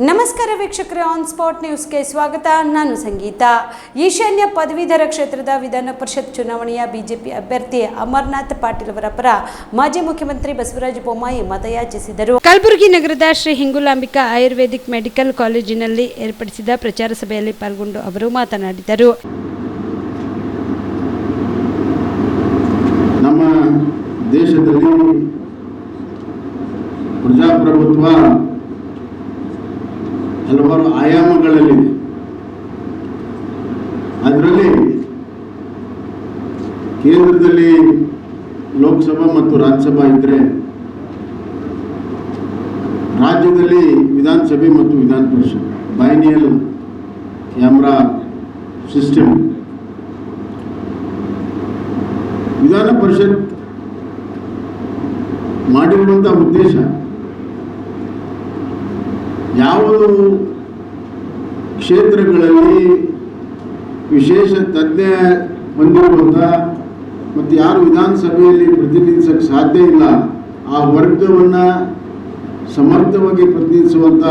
ನಮಸ್ಕಾರ ವೀಕ್ಷಕರೇ on spot ನ್ಯೂಸ್ಗೆ ಸ್ವಾಗತ. ನಾನು ಸಂಗೀತ. ಈಶಾನ್ಯ ಪದವೀಧರ ಕ್ಷೇತ್ರದ ವಿಧಾನ ಪರಿಷತ್ ಚುನಾವಣೆಯ ಬಿಜೆಪಿ ಅಭ್ಯರ್ಥಿ ಅಮರ್ನಾಥ್ ಪಾಟೀಲ್ ಅವರ ಪರ ಮಾಜಿ ಮುಖ್ಯಮಂತ್ರಿ ಬಸವರಾಜ ಬೊಮ್ಮಾಯಿ ಮತಯಾಚಿಸಿದರು. ಕಲಬುರಗಿ ನಗರದ ಶ್ರೀ ಹಿಂಗುಲಾಂಬಿಕಾ ಆಯುರ್ವೇದಿಕ್ ಮೆಡಿಕಲ್ ಕಾಲೇಜಿನಲ್ಲಿ ಏರ್ಪಡಿಸಿದ ಪ್ರಚಾರ ಸಭೆಯಲ್ಲಿ ಪಾಲ್ಗೊಂಡು ಅವರು ಮಾತನಾಡಿದರು. ನಮ್ಮ ದೇಶದಲ್ಲಿ ಪ್ರಜಾಪ್ರಭುತ್ವ ಹಲವಾರು ಆಯಾಮಗಳಲ್ಲಿದೆ ಅದರಲ್ಲಿ ಕೇಂದ್ರದಲ್ಲಿ ಲೋಕಸಭಾ ಮತ್ತು ರಾಜ್ಯಸಭಾ ಇದ್ದರೆ ರಾಜ್ಯದಲ್ಲಿ ವಿಧಾನಸಭೆ ಮತ್ತು ವಿಧಾನ ಪರಿಷತ್ ಬೈನಿಯಲ್ ಕ್ಯಾಮ್ರಾ ಸಿಸ್ಟಮ್ ವಿಧಾನ ಪರಿಷತ್ ಮಾಡಿರುವಂಥ ಉದ್ದೇಶ ಯಾವುದು ಕ್ಷೇತ್ರಗಳಲ್ಲಿ ವಿಶೇಷ ತಜ್ಞ ಹೊಂದಿರುವಂಥ ಮತ್ತು ಯಾರು ವಿಧಾನಸಭೆಯಲ್ಲಿ ಪ್ರತಿನಿಧಿಸಕ್ಕೆ ಸಾಧ್ಯ ಇಲ್ಲ, ಆ ವರ್ಗವನ್ನು ಸಮರ್ಥವಾಗಿ ಪ್ರತಿನಿಧಿಸುವಂಥ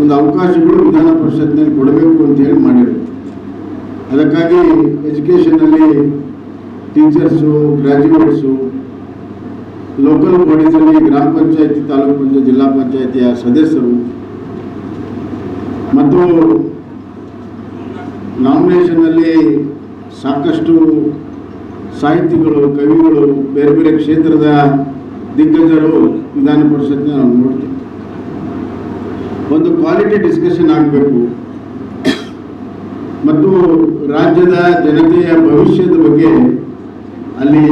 ಒಂದು ಅವಕಾಶಗಳು ವಿಧಾನ ಪರಿಷತ್ನಲ್ಲಿ ಕೊಡಬೇಕು ಅಂತ ಹೇಳಿ ಮಾಡಿರು ಅದಕ್ಕಾಗಿ ಎಜುಕೇಷನಲ್ಲಿ ಟೀಚರ್ಸು ಗ್ರ್ಯಾಜುಯೇಟ್ಸು ಲೋಕಲ್ ಬಾಡೀಸಲ್ಲಿ ಗ್ರಾಮ ಪಂಚಾಯತಿ, ತಾಲೂಕು ಪಂಚಾಯತ್, ಜಿಲ್ಲಾ ಪಂಚಾಯತಿಯ ಸದಸ್ಯರು ಮತ್ತು ನಾಮಿನೇಷನ್ನಲ್ಲಿ ಸಾಕಷ್ಟು ಸಾಹಿತಿಗಳು, ಕವಿಗಳು, ಬೇರೆ ಬೇರೆ ಕ್ಷೇತ್ರದ ದಿಗ್ಗಜರು ವಿಧಾನ ಪರಿಷತ್ನ ನಾವು ನೋಡ್ತೀವಿ. ಒಂದು ಕ್ವಾಲಿಟಿ ಡಿಸ್ಕಷನ್ ಆಗಬೇಕು. ಮತ್ತು ರಾಜ್ಯದ ಜನತೆಯ ಭವಿಷ್ಯದ ಬಗ್ಗೆ ಅಲ್ಲಿ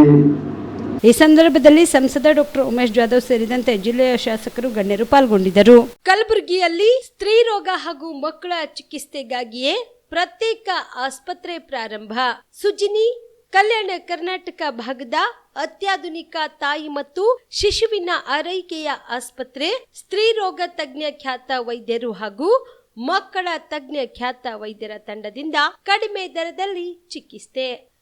ಈ ಸಂದರ್ಭದಲ್ಲಿ ಸಂಸದ ಡಾಕ್ಟರ್ ಉಮೇಶ್ ಜಾಧವ್ ಸೇರಿದಂತೆ ಜಿಲ್ಲೆಯ ಶಾಸಕರು ಗಣ್ಯರು ಪಾಲ್ಗೊಂಡಿದ್ದರು. ಕಲಬುರಗಿಯಲ್ಲಿ ಸ್ತ್ರೀ ರೋಗ ಹಾಗೂ ಮಕ್ಕಳ ಚಿಕಿತ್ಸೆಗಾಗಿಯೇ ಪ್ರತ್ಯೇಕ ಆಸ್ಪತ್ರೆ ಪ್ರಾರಂಭ. ಸುಜಿನಿ, ಕಲ್ಯಾಣ ಕರ್ನಾಟಕ ಭಾಗದ ಅತ್ಯಾಧುನಿಕ ತಾಯಿ ಮತ್ತು ಶಿಶುವಿನ ಆರೈಕೆಯ ಆಸ್ಪತ್ರೆ, ಸ್ತ್ರೀ ರೋಗ ತಜ್ಞ ಖ್ಯಾತ ವೈದ್ಯರು ಹಾಗೂ ಮಕ್ಕಳ ತಜ್ಞ ಖ್ಯಾತ ವೈದ್ಯರ ತಂಡದಿಂದ ಕಡಿಮೆ ದರದಲ್ಲಿ ಚಿಕಿತ್ಸೆ.